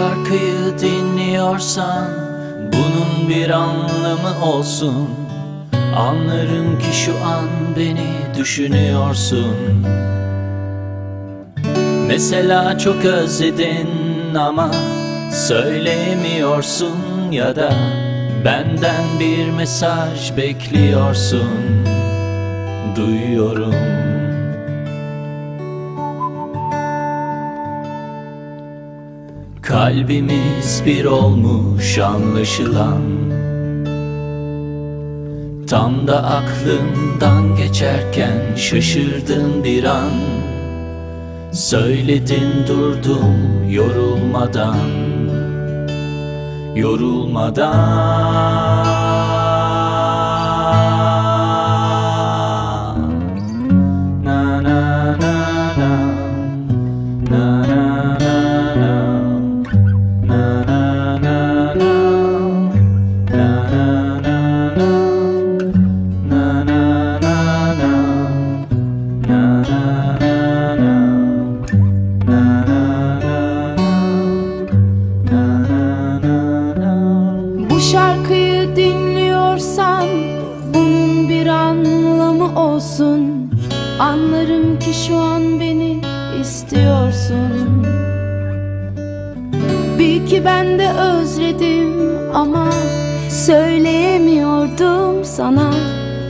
şarkıyı dinliyorsan Bunun bir anlamı olsun. Anlarım ki şu an beni düşünüyorsun. Mesela çok özledin ama söyleyemiyorsun ya da Benden bir mesaj bekliyorsun. Duyuyorum Kalbimiz bir olmuş anlaşılan. Tam da aklımdan geçerken şaşırdın bir an. Söyledin durdum yorulmadan. Yorulmadan şarkıyı dinliyorsan bunun bir anlamı olsun. Anlarım ki şu an beni istiyorsun. Bil ki ben de özledim ama söyleyemiyordum sana.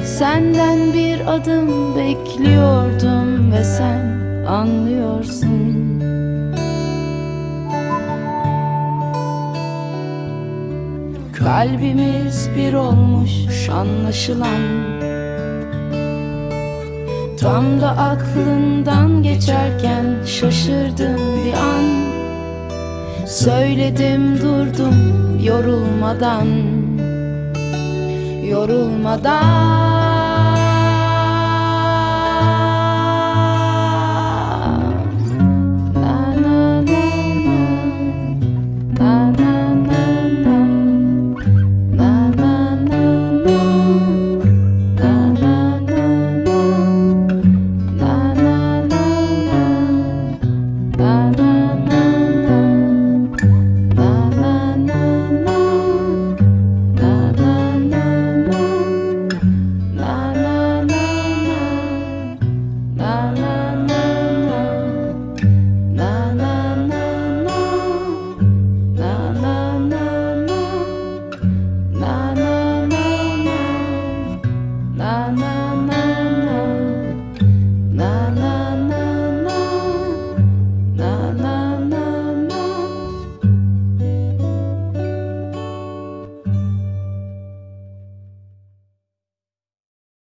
Senden bir adım bekliyordum Kalbimiz bir olmuş anlaşılan. Tam da aklından geçerken şaşırdım bir an. Söyledim durdum yorulmadan. Yorulmadan